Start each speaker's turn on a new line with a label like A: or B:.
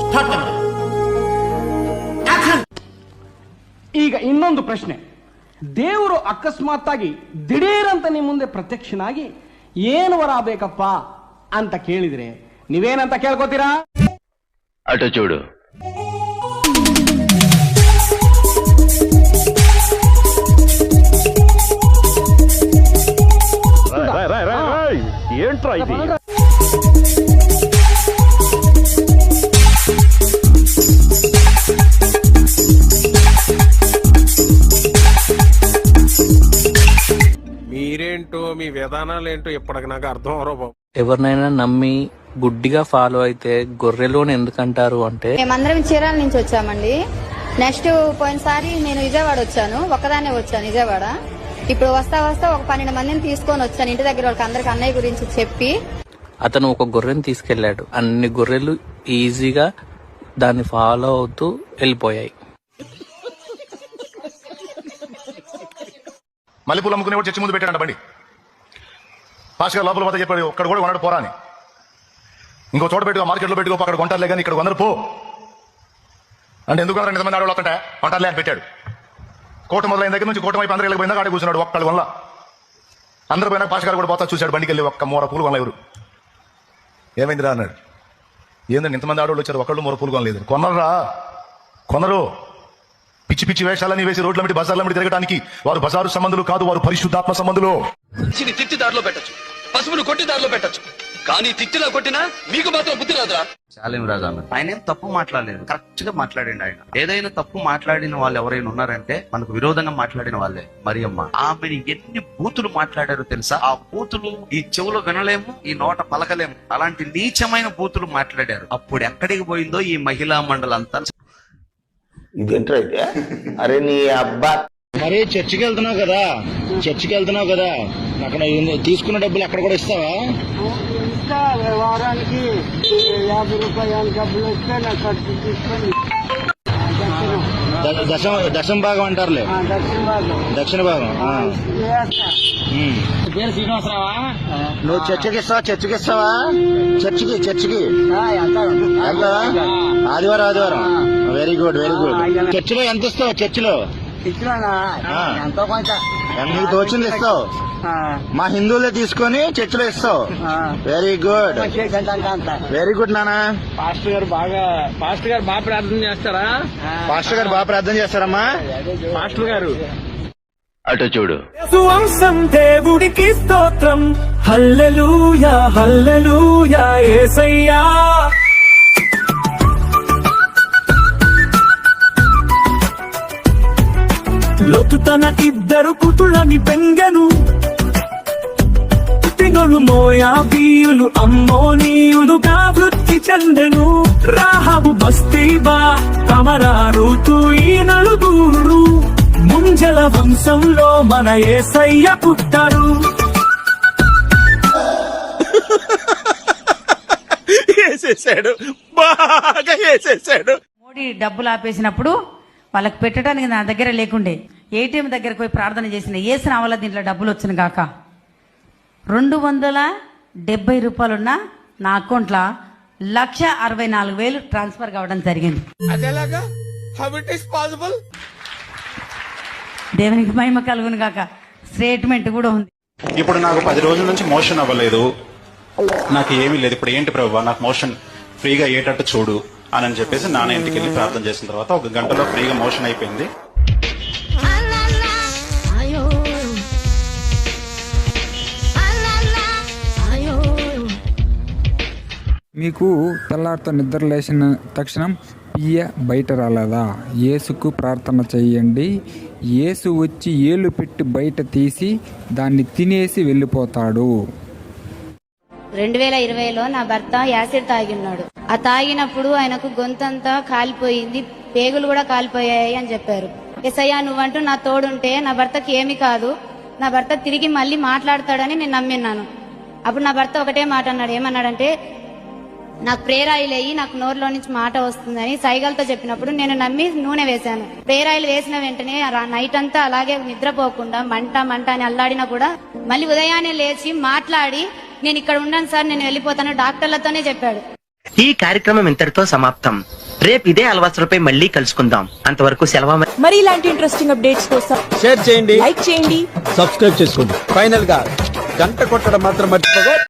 A: Start
B: ಈಗ ಇನ್ನೊಂದು ಪ್ರಶ್ನೆ. ದೇವರು ಅಕಸ್ಮಾತ್ತಾಗಿ ದಿಢೀರಂತ ನಿಮ್ಮ ಮುಂದೆ ಪ್ರತ್ಯಕ್ಷನಾಗಿ ಏನು ವರ ಬೇಕಪ್ಪ ಅಂತ ಕೇಳಿದ್ರೆ ನೀವೇನಂತ ಕೇಳ್ಕೊತೀರಾ?
C: అటు
D: మీరేంటో మీ విధానాలు ఏంటో ఇప్పటికి నాకు అర్థం అవరో బాబు.
E: ఎవరినైనా నమ్మి గుడ్డిగా ఫాలో అయితే గొర్రెలోని ఎందుకంటారు అంటే?
F: మేమందరం చీరాల నుంచి వచ్చామండి. నెక్స్ట్ పోయినసారి నేను విజయవాడ వచ్చాను. ఒక్కదాన్నే వచ్చాను విజయవాడ. ఇప్పుడు వస్తా వస్తా ఒక పన్నెండు మందిని తీసుకొని వచ్చాను. ఇంటి దగ్గర వాళ్ళకి అందరికి అన్నయ్య గురించి చెప్పి
E: అతను ఒక గొర్రెని తీసుకెళ్ళాడు అన్ని గొర్రెలు ఈజీగా దాన్ని ఫాలో అవుతూ వెళ్ళిపోయాయి.
G: మల్లెపూలు అమ్ముకునేవాడు చర్చి ముందు పెట్టాడు బండి. పాస్ గారు లోపల పోతే చెప్పాడు ఒక్కడ కూడా కొన్నాడు పోరా అని. ఇంకో చోట పెట్టుకో మార్కెట్లో పెట్టుకో అక్కడ కొంటారులే కానీ ఇక్కడ కొందరు పో. అంటే ఎందుకు కొందరు నిజమైన ఆడవాళ్ళు వస్తుంటే కొంటారులే అని పెట్టాడు. కోట మొదలైన దగ్గర నుంచి కోట వైపు అందరూ వెళ్ళిపోయిందా ఆడ కూర్చున్నాడు ఒక్కడి వల్ల అందరూ పోయినా పాషగారు కూడా పోతా చూశాడు బండికి వెళ్ళి ఒక్క మూర పూలు వల్ల ఎవరు. ఏమైందిరా అన్నాడు. ఏందండి ఇంతమంది ఆడవాళ్ళు వచ్చారు? ఒకళ్ళు మూర పూలు కొనలేదు. కొనరా కొనరు. పిచ్చి పిచ్చి వేషాలని వేసి రోడ్ల మీద బజార్ల మీద తిరగడానికి వారు బజారు సంబంధులు కాదు వారు పరిశుద్ధాత్మ సంబంధులు.
H: మనిషిని తిట్టి దారిలో పెట్టచ్చు. పశువును కొట్టి దారిలో పెట్టచ్చు. కానీ తిట్టినా కొట్టినా మీకు మాత్రం బుద్ధి రాదురా.
I: శాలిం రాజు అన్న ఆయన ఏం తప్పు మాట్లాడలేదు. కరెక్ట్గా మాట్లాడిండు ఆయన. ఏదైనా తప్పు మాట్లాడిన వాళ్ళు ఎవరైనా ఉన్నారంటే మనకు విరోధంగా మాట్లాడిన వాళ్ళే. మరియమ్మ ఆమెను ఎన్ని బూతులు మాట్లాడారో తెలుసా? ఆ బూతులు ఈ చెవులో వినలేము ఈ నోట పలకలేము. అలాంటి నీచమైన బూతులు మాట్లాడారు. అప్పుడు ఎక్కడికి పోయిందో ఈ మహిళా మండలంతా.
C: ఇదేంట్రా అయితే అరే నీ అబ్బా.
J: మరి చర్చికి వెళ్తున్నావు కదా? చర్చికి వెళ్తున్నావు కదా? అక్కడ తీసుకున్న డబ్బులు అక్కడ కూడా ఇస్తావా?
B: వారానికి యాభై రూపాయలు డబ్బులు వస్తే నాకు ఖర్చు తీసుకొని
J: ద- దశం దశం భాగం అంటారులే. దక్షిణ భాగం.
B: పేరు శ్రీనివాసరావా?
J: నువ్వు చర్చికి ఇస్తావా? చర్చికి ఇస్తావా? చర్చికి చర్చికి. వెళ్తావా? ఆదివారం ఆదివారం. వెరీ గుడ్ వెరీ గుడ్ చర్చిలో ఎంత ఇస్తావు? చర్చిలో?
B: ఇచ్చినా. ఎంతో
J: నీకు తోచింది ఇస్తావు. మా హిందువులే తీసుకొని చర్చిలో ఇస్తావు. వెరీ గుడ్ వెరీ గుడ్ నానా
B: పాస్టర్ గారు బాగా పాస్టర్ గారు బాగా ప్రార్థన చేస్తారా?
J: పాస్టర్ గారు బాగా ప్రార్థన చేస్తారమ్మా.
B: పాస్టర్ గారు.
C: అటు చూడు.
H: సువంశం దేవుడికి స్తోత్రం. హల్లెలూయా హల్లెలూయా యేసయ్యా లోతు తన ఇద్దరు కుతులని పెంగను పుట్టినోళ్ళు మోయాబీయులు అమ్మోనీయులుగా వృత్తి చెందెను. రాహబు బస్తీబా కమరారుతూ ఈ నలుగురు ముంజల వంశంలో మన ఏసయ్య పుట్టారు.
J: వేసేసాడు. బాగా వేసేసాడు.
K: మోడీ డబ్బులు ఆపేసినప్పుడు వాళ్ళకి పెట్టడానికి నా దగ్గర లేకుండే. ఏటీఎం దగ్గరకు పోయి ప్రార్థన చేసిన ఏసిన వల్ల దీంట్లో డబ్బులు వచ్చిన గాక రెండు వందల డెబ్బై రూపాయలున్న నా అకౌంట్లో లక్ష అరవై నాలుగు వేలు ట్రాన్స్ఫర్ కావడం జరిగింది.
D: అదేలాగా హౌ ఇట్ ఇస్ పాసిబుల్
K: దేవునికి మహిమ కలుగును గాక స్టేట్మెంట్ కూడా ఉంది.
A: ఇప్పుడు నాకు పది రోజుల నుంచి మోషన్ అవ్వలేదు. నాకు ఏమీ లేదు. ఇప్పుడు ఏంటి ప్రభు? నాకు మోషన్ ఫ్రీగా అయ్యేటట్టు చూడు అని అని చెప్పేసి నాన్న ఇంటికి వెళ్ళి ప్రార్థన చేసిన తర్వాత ఒక గంటలో ఫ్రీగా మోషన్ అయిపోయింది.
L: మీకు తెల్లారితో నిద్ర లేచిన తక్షణం పియ్య బయట రాలేదా? యేసుకు ప్రార్థన చెయ్యండి యేసు వచ్చి ఏలు పెట్టి బయట తీసి దాన్ని తినేసి వెళ్ళిపోతాడు.
F: రెండు వేల ఇరవైలో నా భర్త యాసిడ్ తాగిన్నాడు. ఆ తాగినప్పుడు ఆయనకు గొంతంతా కాలిపోయింది. పేగులు కూడా కాలిపోయాయి అని చెప్పారు. ఎసయ్యా నువ్వంటూ నా తోడుంటే నా భర్తకి ఏమి కాదు. నా భర్త తిరిగి మళ్ళీ మాట్లాడతాడని నేను నమ్మిన్నాను. అప్పుడు నా భర్త ఒకటే మాట అన్నాడు. ఏమన్నాడంటే నాకు ప్రేరాయిలు వేయి నాకు నోరులో నుంచి మాట వస్తుందని సైగలతో చెప్పినప్పుడు నేను నమ్మి నూనె వేశాను. ప్రేరాయిలు వేసిన వెంటనే నైట్ అంతా అలాగే నిద్రపోకుండా మంట మంట అని అల్లాడినా కూడా మళ్ళీ ఉదయాన్నే లేచి మాట్లాడి నేను ఇక్కడ ఉన్నాను సార్ నేను వెళ్ళిపోతాను డాక్టర్లతోనే చెప్పాడు.
M: ఈ కార్యక్రమం ఇంతటితో సమాప్తం. రేపు ఇదే అలవాసులపై మళ్ళీ కలుసుకుందాం. అంతవరకు సెలవు
N: మరి ఇలాంటి ఇంట్రెస్టింగ్ అప్డేట్స్ కోసం
B: షేర్ చేయండి.
N: లైక్ చేయండి.
B: సబ్స్క్రైబ్ చేసుకోండి. ఫైనల్గా గంట కొట్టడం మాత్రం మర్చిపోగా